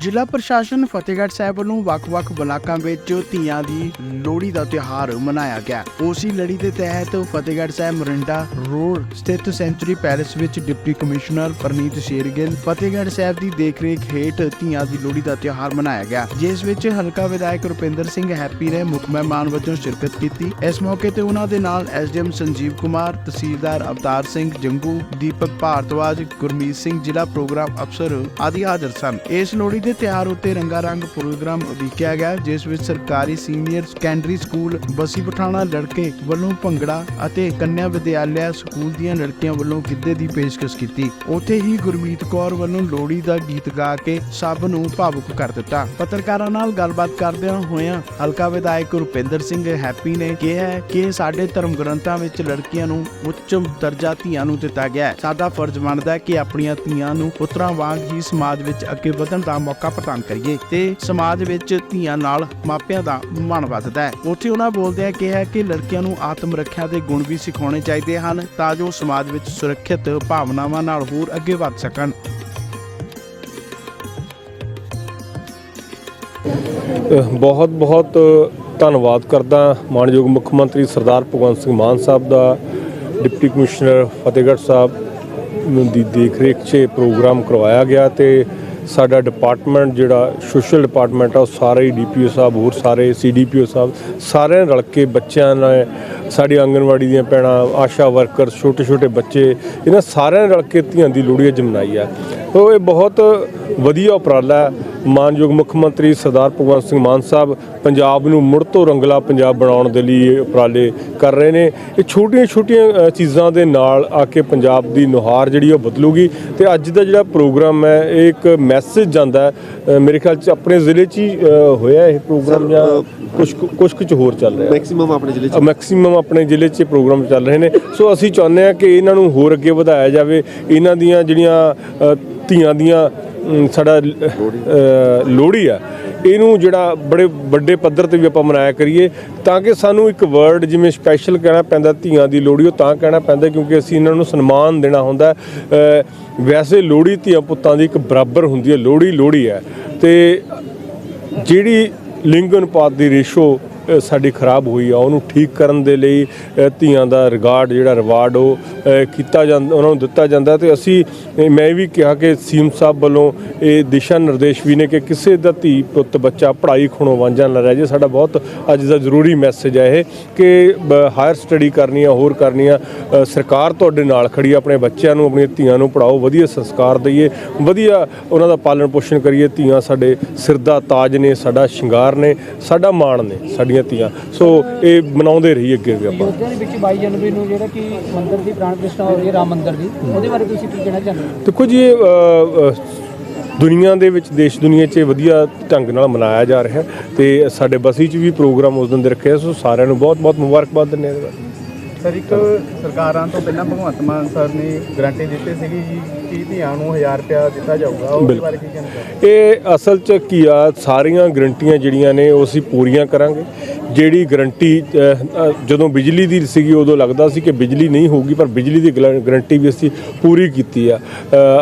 ਜ਼ਿਲ੍ਹਾ ਪ੍ਰਸ਼ਾਸਨ ਫਤਿਹਗੜ੍ਹ ਸਾਹਿਬ ਵੱਲੋਂ ਵੱਖ-ਵੱਖ ਬਲਾਕਾਂ ਵਿੱਚ ਧੀਆਂ ਦੀ ਲੋਹੜੀ ਦਾ ਤਿਉਹਾਰ ਮਨਾਇਆ ਗਿਆ। ਉਸੇ ਲੜੀ ਦੇ ਤਹਿਤ ਫਤਿਹਗੜ੍ਹ ਸਾਹਿਬ ਮਰਿੰਡਾ ਰੋਡ ਸਥਿਤ ਸੈਂਚੁਰੀ ਪੈਲੇਸ ਵਿੱਚ ਡਿਪਟੀ ਕਮਿਸ਼ਨਰ ਪਰਨੀਤ ਸ਼ੇਰਗਿੱਲ ਫਤਿਹਗੜ੍ਹ ਸਾਹਿਬ ਦੀ ਦੇਖਰੇਖ ਹੇਠ ਧੀਆਂ ਦੀ ਲੋਹੜੀ ਦਾ ਤਿਉਹਾਰ ਮਨਾਇਆ ਗਿਆ, ਜਿਸ ਵਿੱਚ ਹਲਕਾ ਵਿਧਾਇਕ ਰੁਪਿੰਦਰ ਸਿੰਘ ਹੈਪੀ ਨੇ ਮੁੱਖ ਮਹਿਮਾਨ ਵਜੋਂ ਸ਼ਿਰਕਤ ਕੀਤੀ। ਇਸ ਮੌਕੇ ਤੇ ਉਹਨਾਂ ਦੇ ਨਾਲ ਐਸਡੀਐਮ ਸੰਜੀਵ ਕੁਮਾਰ, ਤਹਿਸੀਲਦਾਰ ਅਵਤਾਰ ਸਿੰਘ ਜੰਗੂ, ਦੀਪਕ ਭਾਰਤਵਾਜ ਗੁਰਮੀਤ ਸਿੰਘ ਜ਼ਿਲ੍ਹਾ ਪ੍ਰੋਗਰਾਮ ਅਫਸਰ ਆਦਿ ਹਾਜ਼ਰ ਸਨ। ਇਸ ਲੋਹੜੀ ਦੇ ਤਿਉਹਾਰ ਉੱਤੇ ਰੰਗਾ ਰੰਗ ਪ੍ਰੋਗਰਾਮ ਉਡੀਕਿਆ ਗਿਆ, ਜਿਸ ਵਿੱਚ ਸਰਕਾਰੀ senior secondary school, Bassi Pathana ਲੜਕੇ ਵੱਲੋਂ ਭੰਗੜਾ ਅਤੇ ਕੰਨਿਆ ਵਿਦਿਆਲਿਆ ਸਕੂਲ ਦੀਆਂ ਲੜਕੀਆਂ ਵੱਲੋਂ ਗਿੱਧੇ ਦੀ ਪੇਸ਼ਕਸ਼ ਕੀਤੀ। ਉੱਥੇ ਹੀ ਗੁਰਮੀਤ ਕੌਰ ਵੱਲੋਂ ਲੋਹੜੀ ਦਾ ਗੀਤ ਗਾ ਕੇ ਸਭ ਨੂੰ ਭਾਵੁਕ ਕਰ ਦਿੱਤਾ। ਪੱਤਰਕਾਰਾਂ ਨਾਲ ਗੱਲਬਾਤ ਕਰਦਿਆਂ ਹੋਇਆਂ ਹਲਕਾ ਵਿਧਾਇਕ ਰੁਪਿੰਦਰ ਸਿੰਘ ਹੈਪੀ ਨੇ ਕਿਹਾ ਹੈ ਕਿ ਸਾਡੇ ਧਰਮ ਗ੍ਰੰਥਾਂ ਵਿੱਚ ਲੜਕੀਆਂ ਨੂੰ ਉੱਚ ਦਰਜਾ ਧੀਆਂ ਨੂੰ ਦਿੱਤਾ ਗਿਆ ਹੈ। ਸਾਡਾ ਫਰਜ਼ ਬਣਦਾ ਹੈ ਕਿ ਆਪਣੀਆਂ ਧੀਆਂ ਨੂੰ ਪੁੱਤਰਾਂ ਵਾਂਗ ਹੀ ਸਮਾਜ ਵਿੱਚ ਅੱਗੇ ਵਧਣ ਦਾ ਮੌਕਾ ਪ੍ਰਦਾਨ ਕਰੀਏ ਤੇ ਸਮਾਜ ਵਿੱਚ ਧੀਆਂ ਨਾਲ ਮਾਪਿਆਂ ਦਾ ਮਨ ਵੱਧਦਾ ਹੈ। ਉੱਥੇ ਉਹਨਾਂ ਬੋਲਦਿਆਂ ਕਿਹਾ ਕਿ ਲੜਕੀਆਂ ਨੂੰ ਆਤਮ ਰੱਖਿਆ ਦੇ ਗੁਣ ਵੀ ਸਿਖਾਉਣੇ ਚਾਹੀਦੇ ਹਨ ਤਾਂ ਜੋ ਸਮਾਜ ਵਿੱਚ ਸੁਰੱਖਿਅਤ ਭਾਵਨਾਵਾਂ ਨਾਲ ਹੋਰ ਅੱਗੇ ਵਧ ਸਕਣ। ਬਹੁਤ ਬਹੁਤ ਧੰਨਵਾਦ ਕਰਦਾ ਮਾਨਯੋਗ ਮੁੱਖ ਮੰਤਰੀ ਸਰਦਾਰ ਭਗਵੰਤ ਸਿੰਘ ਮਾਨ ਸਾਹਿਬ ਦਾ, ਡਿਪਟੀ ਕਮਿਸ਼ਨਰ ਫਤਿਹਗੜ੍ਹ ਸਾਹਿਬ ਨੂੰ ਦੀ ਦੇਖਰੇਖ 'ਚ ਪ੍ਰੋਗਰਾਮ ਕਰਵਾਇਆ ਗਿਆ ਤੇ ਸਾਡਾ ਡਿਪਾਰਟਮੈਂਟ ਜਿਹੜਾ ਸੋਸ਼ਲ ਡਿਪਾਰਟਮੈਂਟ ਆ, ਉਹ ਸਾਰੇ ਹੀ ਡੀਪੀਓ ਸਾਹਿਬ, ਹੋਰ ਸਾਰੇ ਸੀਡੀਪੀਓ ਸਾਹਿਬ, ਸਾਰਿਆਂ ਨੇ ਰਲ ਕੇ ਬੱਚਿਆਂ ਨਾਲ ਸਾਡੀ ਆਂਗਨਵਾੜੀ ਦੀਆਂ ਭੈਣਾਂ, ਆਸ਼ਾ ਵਰਕਰ ਛੋਟੇ ਛੋਟੇ ਬੱਚੇ, ਇਹਨਾਂ ਸਾਰਿਆਂ ਨੇ ਰਲ ਕੇ ਧੀਆਂ ਦੀ ਲੋਹੜੀ ਅੱਜ ਮਨਾਈ ਆ। ਉਹ ਇਹ ਬਹੁਤ ਵਧੀਆ ਉਪਰਾਲਾ ਹੈ। ਮਾਨਯੋਗ ਮੁੱਖ ਮੰਤਰੀ ਸਰਦਾਰ ਭਗਵੰਤ ਸਿੰਘ ਮਾਨ ਸਾਹਿਬ ਪੰਜਾਬ ਨੂੰ ਮੁੜ ਤੋਂ ਰੰਗਲਾ ਪੰਜਾਬ ਬਣਾਉਣ ਦੇ ਲਈ ਇਹ ਉਪਰਾਲੇ ਕਰ ਰਹੇ ਨੇ। ਇਹ ਛੋਟੀਆਂ ਛੋਟੀਆਂ ਚੀਜ਼ਾਂ ਦੇ ਨਾਲ ਆ ਕੇ ਪੰਜਾਬ ਦੀ ਨੁਹਾਰ ਜਿਹੜੀ ਉਹ ਬਦਲੂਗੀ ਤੇ ਅੱਜ ਦਾ ਜਿਹੜਾ ਪ੍ਰੋਗਰਾਮ ਹੈ, ਇਹ ਇੱਕ ਮੈਸੇਜ ਜਾਂਦਾ ਮੇਰੇ ਖਿਆਲ ਚ ਆਪਣੇ ਜ਼ਿਲ੍ਹੇ 'ਚ ਹੀ ਹੋਇਆ ਇਹ ਪ੍ਰੋਗਰਾਮ ਜਾਂ ਕੁਝ ਕੁਝ ਕੁਝ ਹੋਰ ਚੱਲ ਰਿਹਾ ਮੈਕਸਿਮਮ ਆਪਣੇ ਜ਼ਿਲ੍ਹੇ ਚ? ਮੈਕਸਿਮਮ ਆਪਣੇ ਜ਼ਿਲ੍ਹੇ 'ਚ ਪ੍ਰੋਗਰਾਮ ਚੱਲ ਰਹੇ ਨੇ। ਸੋ ਅਸੀਂ ਚਾਹੁੰਦੇ ਹਾਂ ਕਿ ਇਹਨਾਂ ਨੂੰ ਹੋਰ ਅੱਗੇ ਵਧਾਇਆ ਜਾਵੇ। ਇਹਨਾਂ ਦੀਆਂ ਜਿਹੜੀਆਂ ਧੀਆਂ ਦੀਆਂ ਸਾਡਾ ਲੋਹੜੀ ਆ। ਇਹਨੂੰ ਜਿਹੜਾ ਬੜੇ ਵੱਡੇ ਪੱਧਰ ਤੇ ਵੀ ਆਪਾਂ ਮਨਾਇਆ ਕਰੀਏ, ਤਾਂ ਕਿ ਸਾਨੂੰ ਇੱਕ ਵਰਡ ਜਿਵੇਂ ਸਪੈਸ਼ਲ ਕਹਿਣਾ ਪੈਂਦਾ ਧੀਆਂ ਦੀ ਲੋਹੜੀ, ਉਹ ਤਾਂ ਕਹਿਣਾ ਪੈਂਦਾ ਕਿਉਂਕਿ ਅਸੀਂ ਇਹਨਾਂ ਨੂੰ ਸਨਮਾਨ ਦੇਣਾ ਹੁੰਦਾ। ਵੈਸੇ ਲੋਹੜੀ ਧੀਆਂ ਪੁੱਤਾਂ ਦੀ ਇੱਕ ਬਰਾਬਰ ਹੁੰਦੀ ਹੈ, ਲੋਹੜੀ ਲੋਹੜੀ ਹੈ। ਤੇ ਜਿਹੜੀ ਲਿੰਗ ਅਨੁਪਾਤ ਦੀ ਰੇਸ਼ੋ ਸਾਡੀ ਖਰਾਬ ਹੋਈ ਆ ਉਹਨੂੰ ਠੀਕ ਕਰਨ ਦੇ ਲਈ ਧੀਆਂ ਦਾ ਰਿਗਾਰਡ ਜਿਹੜਾ ਰਿਵਾਰਡ ਉਹ ਕੀਤਾ ਜਾਂਦਾ ਉਹਨਾਂ ਨੂੰ ਦਿੱਤਾ ਜਾਂਦਾ ਤੇ ਅਸੀਂ ਅ, ਮੈਂ ਵੀ ਕਿਹਾ ਕਿ ਸੀਮ ਸਾਹਿਬ ਵੱਲੋਂ ਇਹ ਦਿਸ਼ਾ ਨਿਰਦੇਸ਼ ਵੀ ਨੇ ਕਿ ਕਿਸੇ ਦਾ ਧੀ ਪੁੱਤ ਬੱਚਾ ਪੜ੍ਹਾਈ ਖੁਣੋਂ ਵਾਂਝਾ ਨਾ ਰਹਿ ਜੇ ਸਾਡਾ ਬਹੁਤ ਅੱਜ ਦਾ ਜ਼ਰੂਰੀ ਮੈਸੇਜ ਹੈ ਇਹ ਕਿ ਹਾਇਰ ਸਟੱਡੀ ਕਰਨੀ ਆ ਹੋਰ ਕਰਨੀ ਆ। ਸਰਕਾਰ ਤੁਹਾਡੇ ਨਾਲ ਖੜੀ ਆ, ਆਪਣੇ ਬੱਚਿਆਂ ਨੂੰ ਆਪਣੀਆਂ ਧੀਆਂ ਨੂੰ ਪੜਾਓ ਵਧੀਆ ਸੰਸਕਾਰ ਦਈਏ ਵਧੀਆ ਉਹਨਾਂ ਦਾ ਪਾਲਣ ਪੋਸ਼ਣ ਕਰੀਏ। ਧੀਆਂ ਸਾਡੇ ਸਿਰ ਦਾ ਤਾਜ ਨੇ ਸਾਡਾ ਸ਼ਿੰਗਾਰ ਨੇ ਸਾਡਾ ਮਾਣ ਨੇ ਸਾਡੀਆਂ ਧੀਆਂ ਸੋ ਇਹ ਮਨਾਉਂਦੇ ਰਹੀ ਅੱਗੇ ਵੀ ਆਪਾਂ। ਅਯੋਧਿਆ ਦੇ ਵਿੱਚ 22 ਜਨਵਰੀ ਨੂੰ ਜਿਹੜਾ ਕਿ ਮੰਦਿਰ ਦੀ ਪ੍ਰਾਣ ਪ੍ਰਤਿਸ਼ਠਾ ਹੋ ਰਹੀ ਹੈ ਰਾਮ ਮੰਦਿਰ ਦੀ ਉਹਦੇ ਬਾਰੇ ਤੁਸੀਂ ਕੀ ਕਹਿਣਾ ਚਾਹੁੰਦੇ ਹੋ? ਦੇਖੋ ਜੀ ਇਹ ਦੁਨੀਆ ਦੇ ਵਿੱਚ ਦੇਸ਼ ਦੁਨੀਆ 'ਚ ਇਹ ਵਧੀਆ ਢੰਗ ਨਾਲ ਮਨਾਇਆ ਜਾ ਰਿਹਾ ਤੇ ਸਾਡੇ ਬਸੀ 'ਚ ਵੀ ਪ੍ਰੋਗਰਾਮ ਉਸ ਦਿਨ ਦੇ ਰੱਖਿਆ ਸੋ ਸਾਰਿਆਂ ਨੂੰ ਬਹੁਤ ਬਹੁਤ ਮੁਬਾਰਕਬਾਦ ਦਿੰਦੇ ਹਾਂ ਸਰ ਇੱਕ ਸਰਕਾਰਾਂ ਤੋਂ ਪਹਿਲਾਂ ਭਗਵੰਤ ਮਾਨ ਸਰ ਨੇ ਗਰੰਟੀ ਦਿੱਤੀ ਸੀਗੀ ਜੀ ਕਿ ਧੀਆਂ ਨੂੰ 1000 ਰੁਪਇਆ ਦਿੱਤਾ ਜਾਊਗਾ ਉਹਦੇ ਬਿਲਕੁਲ। ਬਾਰੇ ਕੀ ਕਹਿਣਾ ਇਹ ਅਸਲ 'ਚ ਕੀ ਆ ਸਾਰੀਆਂ ਗਰੰਟੀਆਂ ਜਿਹੜੀਆਂ ਨੇ ਉਹ ਅਸੀਂ ਪੂਰੀਆਂ ਕਰਾਂਗੇ। ਜਿਹੜੀ ਗਰੰਟੀ ਜਦੋਂ ਬਿਜਲੀ ਦੀ ਸੀਗੀ ਉਦੋਂ ਲੱਗਦਾ ਸੀ ਕਿ ਬਿਜਲੀ ਨਹੀਂ ਹੋਊਗੀ ਪਰ ਬਿਜਲੀ ਦੀ ਗਲ- ਗਰੰਟੀ ਵੀ ਅਸੀਂ ਪੂਰੀ ਕੀਤੀ ਆ।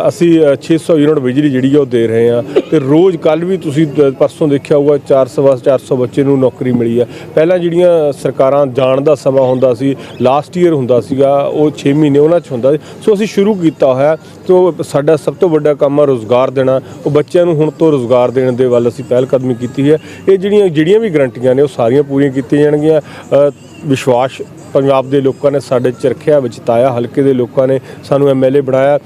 ਅਸੀਂ ਅ, 600 ਯੂਨਿਟ ਬਿਜਲੀ ਜਿਹੜੀ ਆ ਉਹ ਦੇ ਰਹੇ ਆ। ਤੇ ਰੋਜ਼ ਕੱਲ ਵੀ ਤੁਸੀਂ ਪਰਸੋਂ ਦੇਖਿਆ ਹੋਊਗਾ 400 ਬਸ 400 ਬੱਚੇ ਨੂੰ ਨੌਕਰੀ ਮਿਲੀ ਆ। ਪਹਿਲਾਂ ਜਿਹੜੀਆਂ ਸਰਕਾਰਾਂ ਜਾਣ ਦਾ ਸਮਾਂ ਹੁੰਦਾ ਸੀ ਲਾਸਟ ਈਅਰ ਹੁੰਦਾ ਸੀਗਾ ਉਹ 6 ਮਹੀਨੇ ਉਹਨਾਂ 'ਚ ਹੁੰਦਾ ਸੀ। ਸੋ ਅਸੀਂ ਸ਼ੁਰੂ ਕੀਤਾ ਹੋਇਆ ਸੋ ਸਾਡਾ ਸਭ ਤੋਂ ਵੱਡਾ ਕੰਮ ਆ ਰੋਜ਼ਗਾਰ ਦੇਣਾ। ਉਹ ਬੱਚਿਆਂ ਨੂੰ ਹੁਣ ਤੋਂ ਰੋਜ਼ਗਾਰ ਦੇਣ ਦੇ ਵੱਲ ਅਸੀਂ ਪਹਿਲ ਕਦਮੀ ਕੀਤੀ ਹੈ। ਇਹ ਜਿਹੜੀਆਂ ਜਿਹੜੀਆਂ ਵੀ ਗਰੰਟੀਆਂ ਨੇ ਉਹ ਸਾਰੀਆਂ ਪੂਰੀਆਂ ਕੀਤੀਆਂ ਜਾਣਗੀਆਂ। ਵਿਸ਼ਵਾਸ ਪੰਜਾਬ ਦੇ ਲੋਕਾਂ ਨੇ ਸਾਡੇ ਚ ਰੱਖਿਆ, ਵਿਚਤਾਇਆ, ਹਲਕੇ ਦੇ ਲੋਕਾਂ ਨੇ ਸਾਨੂੰ ਐਮਐਲਏ ਬਣਾਇਆ।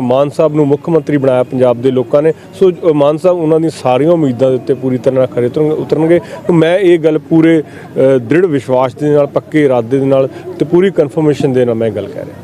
ਮਾਨ ਸਾਹਿਬ ਨੂੰ ਮੁੱਖ ਮੰਤਰੀ ਬਣਾਇਆ ਪੰਜਾਬ ਦੇ ਲੋਕਾਂ ਨੇ। ਸੋ ਮਾਨ ਸਾਹਿਬ, ਉਹਨਾਂ ਦੀ ਸਾਰੀਆਂ ਉਮੀਦਾਂ ਦੇ ਉੱਤੇ ਪੂਰੀ ਤਰ੍ਹਾਂ ਨਾਲ ਖਰੇ ਉਤਰਨ- ਉਤਰਨਗੇ। ਮੈਂ ਇਹ ਗੱਲ ਪੂਰੇ ਦ੍ਰਿੜ ਵਿਸ਼ਵਾਸ ਦੇ ਨਾਲ, ਪੱਕੇ ਇਰਾਦੇ ਦੇ ਨਾਲ ਤੇ ਪੂਰੀ ਕਨਫਰਮੇਸ਼ਨ ਦੇ ਨਾਲ ਮੈਂ ਗੱਲ ਕਹਿ ਰਿਹਾ।